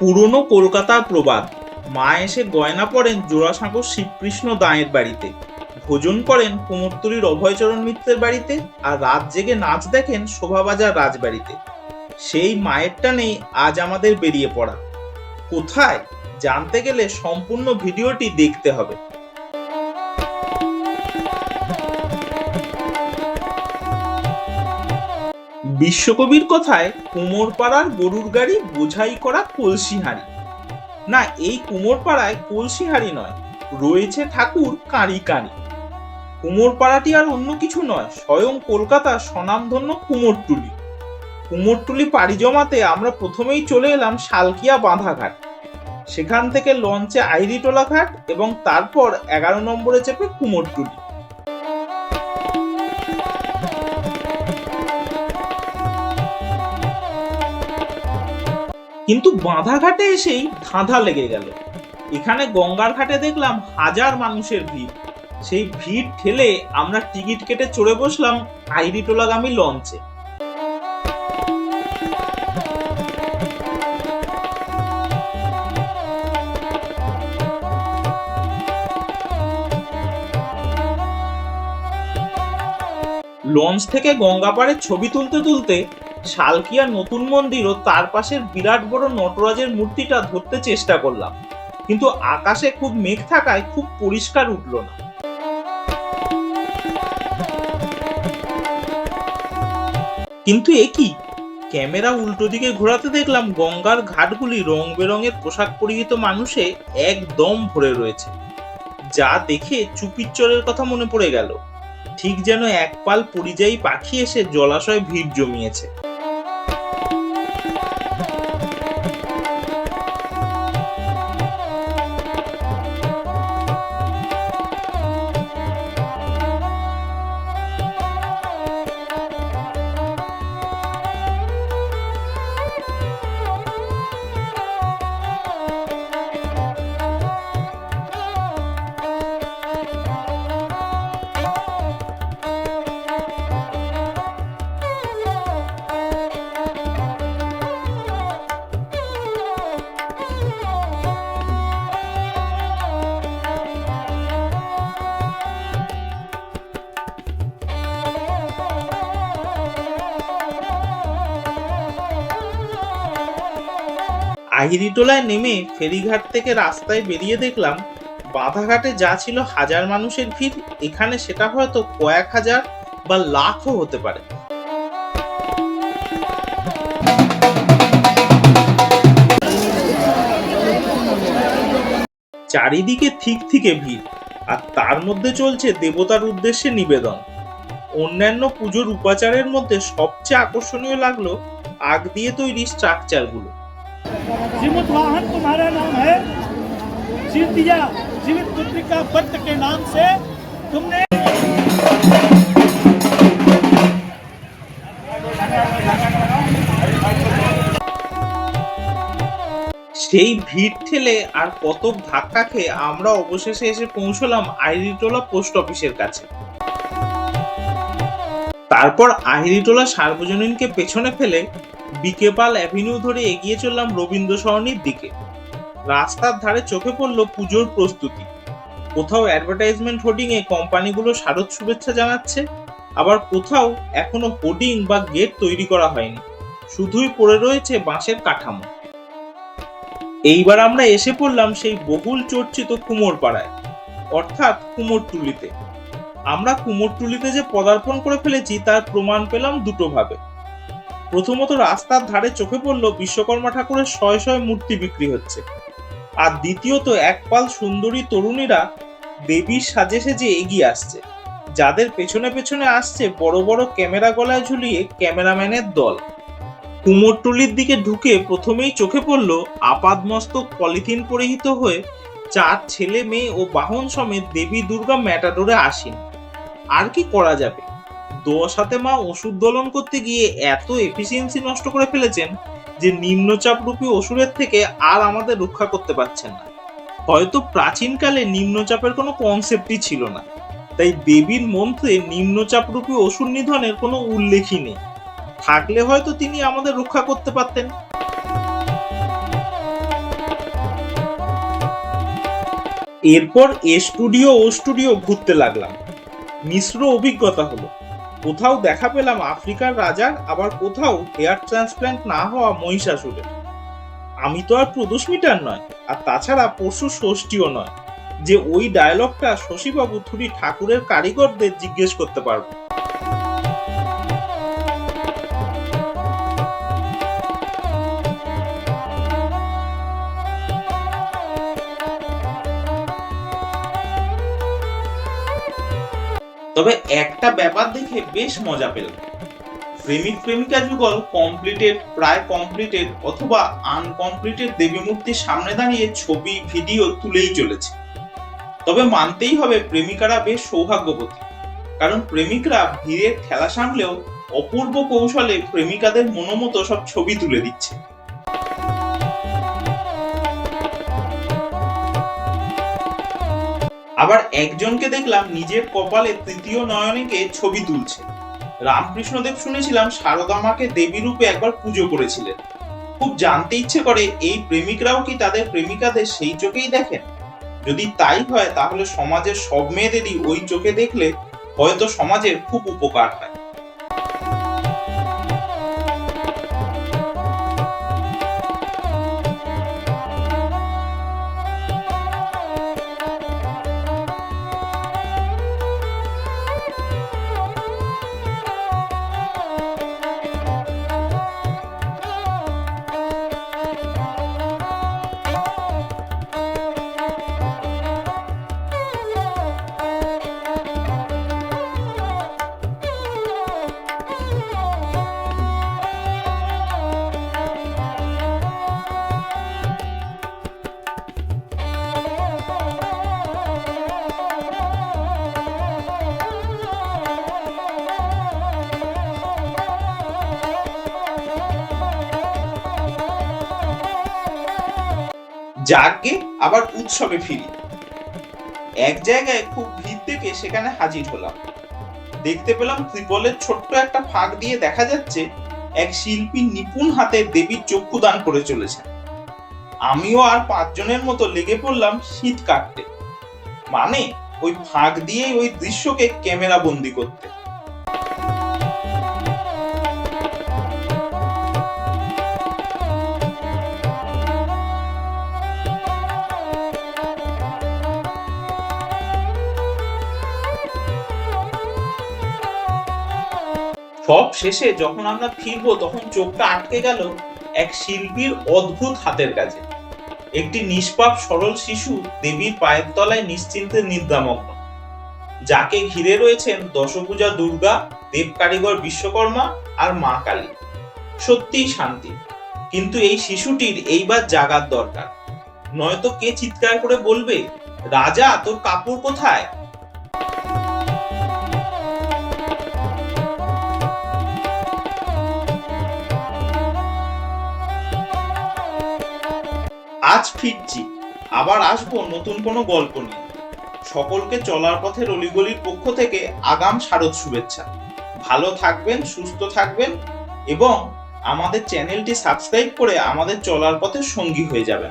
পুরনো কলকাতার প্রবাদ। মা এসে গয়না পরেন জোড়াসাঁকো শ্রীকৃষ্ণ দাঁয়ের বাড়িতে। ভোজন করেন কুমোরটুলির অভয়চরণ মিত্রের বাড়িতে আর রাত জেগে নাচ দেখেন শোভাবাজার রাজবাড়িতে। সেই মায়ের টানেই আজ আমাদের বেরিয়ে পড়া। কোথায়? জানতে গেলে সম্পূর্ণ ভিডিওটি দেখতে হবে। বিশ্বকবির কথায় কুমোরপাড়ার গরুর গাড়ি বোঝাই করা কলসি হাঁড়ি না, এই কুমোরপাড়ায় কলসি হাঁড়ি নয়, রয়েছে ঠাকুর কাঁড়ি কাঁড়ি কুমোরপাড়াটি আর অন্য কিছু নয়, স্বয়ং কলকাতার স্বনামধন্য কুমোরটুলি। কুমোরটুলি পাড়ি জমাতে আমরা প্রথমেই চলে এলাম শালকিয়া বাঁধাঘাট। সেখান থেকে লঞ্চে আইরিটোলা ঘাট এবং তারপর এগারো নম্বরে চেপে কুমোরটুলি। কিন্তু বাঁধা ঘাটে এসেই ধাঁধা লেগে গেল। এখানে গঙ্গার ঘাটে দেখলাম হাজার মানুষের ভিড়। সেই ভিড় ঠেলে আমরা টিকিট কেটে চড়ে বসলাম আইরিটোলাগামী লঞ্চে। লঞ্চ থেকে গঙ্গাপাড়ের ছবি তুলতে তুলতে শালকিয়া নতুন মন্দির ও তার পাশের বিরাট বড় নটরাজের মূর্তিটা ধরতে চেষ্টা করলাম। কিন্তু আকাশে খুব মেঘ থাকায় খুব পরিষ্কার উঠল না। কিন্তু এ কি? ক্যামেরা উল্টো দিকে ঘোরাতে দেখলাম গঙ্গার ঘাটগুলি রং বেরঙের পোশাক পরিহিত মানুষে একদম ভরে রয়েছে। যা দেখে চুপিচ্চরের কথা মনে পড়ে গেল। ঠিক যেন একপাল পরিযায়ী পাখি এসে জলাশয় ভিড় জমিয়েছে। আহিরিটোলায় নেমে ফেরিঘাট থেকে রাস্তায় বেরিয়ে দেখলাম, বাধাঘাটে যা ছিল হাজার মানুষের ভিড়, এখানে সেটা হয়তো কয়েক হাজার বা লাখও হতে পারে। চারিদিকে ঠিক থেকে ভিড়, আর তার মধ্যে চলছে দেবতার উদ্দেশ্যে নিবেদন। অন্যান্য পুজোর উপাচারের মধ্যে সবচেয়ে আকর্ষণীয় লাগল আগ দিয়ে তৈরি স্ট্রাকচারগুলো जीवित वाहन तुम्हारा नाम है जीव दिया जीवित पुत्र का व्रत के नाम से तुमने সেই ভিড় ঠেলে আর কতক ধাক্কা খেয়ে আমরা অবশেষে এসে পৌঁছলাম আইরিটোলা পোস্ট অফিসের কাছে তারপর আহিরিটোলা সার্বজনীনকে পেছনে ফেলে বিকেপাল অ্যাভিনিউ ধরে এগিয়ে চললাম রবীন্দ্র সরণির দিকে। রাস্তার ধারে চোখে পড়ল পুজোর প্রস্তুতি। কোথাও অ্যাডভার্টাইজমেন্ট হোর্ডিং এ কোম্পানিগুলো শারদ শুভেচ্ছা জানাচ্ছে, আবার কোথাও এখনও হোর্ডিং বা গেট তৈরি করা হয়নি। শুধুই পড়ে রয়েছে বাঁশের কাঠামো। এইবার আমরা এসে পড়লাম সেই বহুল চর্চিত কুমোরপাড়ায়, অর্থাৎ কুমোরটুলিতে। আমরা কুমোরটুলিতে যে পদার্পণ করে ফেলেছি, তার প্রমাণ পেলাম দুটো ভাবে। প্রথমত রাস্তার ধারে চোখে পড়ল বিশ্বকর্মা ঠাকুরের শয়ে শয়ে মূর্তি বিক্রি হচ্ছে। আর দ্বিতীয়ত একপাল সুন্দরী তরুণীরা দেবীর সাজে সেজে এগিয়ে আসছে। যাদের পেছনে পেছনে আসছে বড় বড় ক্যামেরা গলায় ঝুলিয়ে ক্যামেরাম্যানের দল। কুমোরটুলির দিকে ঢুকে প্রথমেই চোখে পড়ল আপাদমস্তক পলিথিন পরিহিত হয়ে চার ছেলে মেয়ে ও বাহন সমেত দেবী দুর্গা ম্যাটাডোরে আসেন। আর কি করা যাবে? দশ হাতে মা ওষুধ দলন করতে গিয়ে এত এফিসিয়েন্সি নষ্ট করে ফেলেছেন যে নিম্নচাপরূপী অসুরের থেকে আর আমাদের রক্ষা করতে পারছেন না। হয়তো প্রাচীনকালে নিম্নচাপের কোনো কনসেপ্টই ছিল না। তাই দেবীর মন্ত্রে নিম্নচাপরূপী অসুর নিধনের কোনো উল্লেখই নেই। থাকলে হয়তো তিনি আমাদের রক্ষা করতে পারতেন। এরপর এ স্টুডিও ও স্টুডিও ঘুরতে লাগলাম। মিশ্র অভিজ্ঞতা হলো। কোথাও দেখা পেলাম আফ্রিকার রাজার, আবার কোথাও হেয়ার ট্রান্সপ্ল্যান্ট না হওয়া মহিষাসুরের। আমি তো আর প্রদোষ মিটার নয়, আর তাছাড়া পরশু ষষ্ঠীও নয়। যে ওই ডায়লগটা শশীবাবু থুরি ঠাকুরের কারিগরদের জিজ্ঞেস করতে পারব। তবে একটা ব্যাপার দেখে বেশ মজা পেলাম। প্রেমিক প্রেমিকা যুগল কমপ্লিটেড প্রায় কমপ্লিটেড অথবা আনকমপ্লিটেড দেবী মূর্তির সামনে দাঁড়িয়ে ছবি ভিডিও তুলেই চলেছে। তবে মানতেই হবে প্রেমিকারা বেশ সৌভাগ্যবতী। কারণ প্রেমিকরা ভিড়ের ঠেলা সামলেও অপূর্ব কৌশলে প্রেমিকাদের মনোমতো সব ছবি তুলে দিচ্ছে। আবার একজনকে দেখলাম নিজের কপালে তৃতীয় নয়নীকে ছবি তুলছে। রামকৃষ্ণদেব শুনেছিলাম সারদা মাকে দেবী রূপে একবার পুজো করেছিলেন। খুব জানতে ইচ্ছে করে এই প্রেমিকরাও কি তাদের প্রেমিকাদের সেই চোখেই দেখেন? যদি তাই হয়, তাহলে সমাজের সব মেয়েদেরই ওই চোখে দেখলে হয়তো সমাজের খুব উপকার হয়। যাকে আবার উৎসবে ফিরি এক জায়গায় খুব ভিড় দেখে সেখানে হাজির হলাম। দেখতে পেলাম ত্রিপলের ছোট্ট একটা ফাঁক দিয়ে দেখা যাচ্ছে এক শিল্পী নিপুণ হাতে দেবীর চক্ষু দান করে চলেছে আমিও আর পাঁচজনের মতো লেগে পড়লাম শীত কাটতে। মানে ওই ফাঁক দিয়েই ওই দৃশ্যকে ক্যামেরা বন্দি করতে। সব শেষে যখন আমরা ফিরবো, তখন চোখটা আটকে গেল এক শিল্পীর অদ্ভুত হাতের কাছে। একটি নিষ্পাপ সরল শিশু দেবীর পায়ের তলায় নিশ্চিন্তে নিদ্রামগ্ন। যাকে ঘিরে রয়েছেন দশপূজা দুর্গা, দেব কারিগর বিশ্বকর্মা আর মা কালী। সত্যিই শান্তি। কিন্তু এই শিশুটির এইবার জাগার দরকার। নয়তো কে চিৎকার করে বলবে, রাজা, তোর কাপড় কোথায়? আজ ফিরছি। আবার আসব নতুন কোনো গল্প নিয়ে। সকলকে চলার পথে রলিগলির পক্ষ থেকে আগাম শারদ শুভেচ্ছা। ভালো থাকবেন, সুস্থ থাকবেন এবং আমাদের চ্যানেলটি সাবস্ক্রাইব করে আমাদের চলার পথে সঙ্গী হয়ে যাবেন।